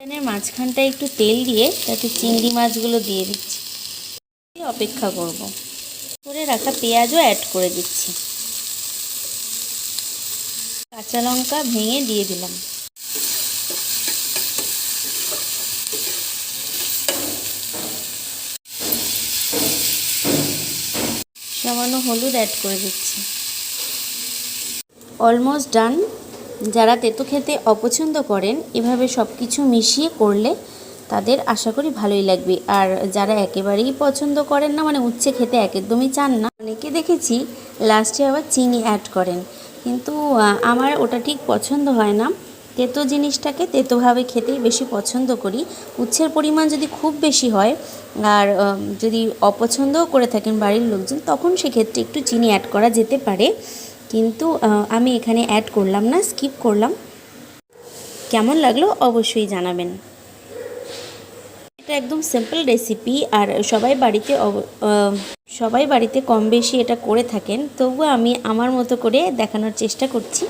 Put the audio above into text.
প্যানের মাঝখানটায় একটু তেল দিয়ে তাতে চিংড়ি মাছগুলো দিয়ে দিচ্ছি। অপেক্ষা করব। করে রাখা পেঁয়াজও অ্যাড করে দিচ্ছি। কাঁচা লঙ্কা ভেঙে দিয়ে দিলাম। সামান্য হলুদ অ্যাড করে দিচ্ছি। অলমোস্ট ডান যারা তেতো খেতে অপছন্দ করেন, এভাবে সব কিছু মিশিয়ে করলে তাদের আশা করি ভালোই লাগবে। আর যারা একেবারেই পছন্দ করেন না মানে উচ্ছে খেতে একদমই চান না, অনেকে দেখেছি লাস্টে আবার চিনি অ্যাড করেন। কিন্তু আমার ওটা ঠিক পছন্দ হয় না। তেতো জিনিসটাকে তেতোভাবে খেতেই বেশি পছন্দ করি। উচ্ছের পরিমাণ যদি খুব বেশি হয়, আর যদি অপছন্দও করে থাকেন বাড়ির লোকজন, তখন সেক্ষেত্রে একটু চিনি অ্যাড করা যেতে পারে। কিন্তু আমি এখানে অ্যাড করলাম না স্কিপ করলাম। কেমন লাগল অবশ্যই জানাবেন। এটা একদম সিম্পল রেসিপি আর সবাই বাড়িতে সবাই বাড়িতে কম বেশি এটা করে থাকেন। তবুও আমি আমার মতো করে দেখানোর চেষ্টা করছি।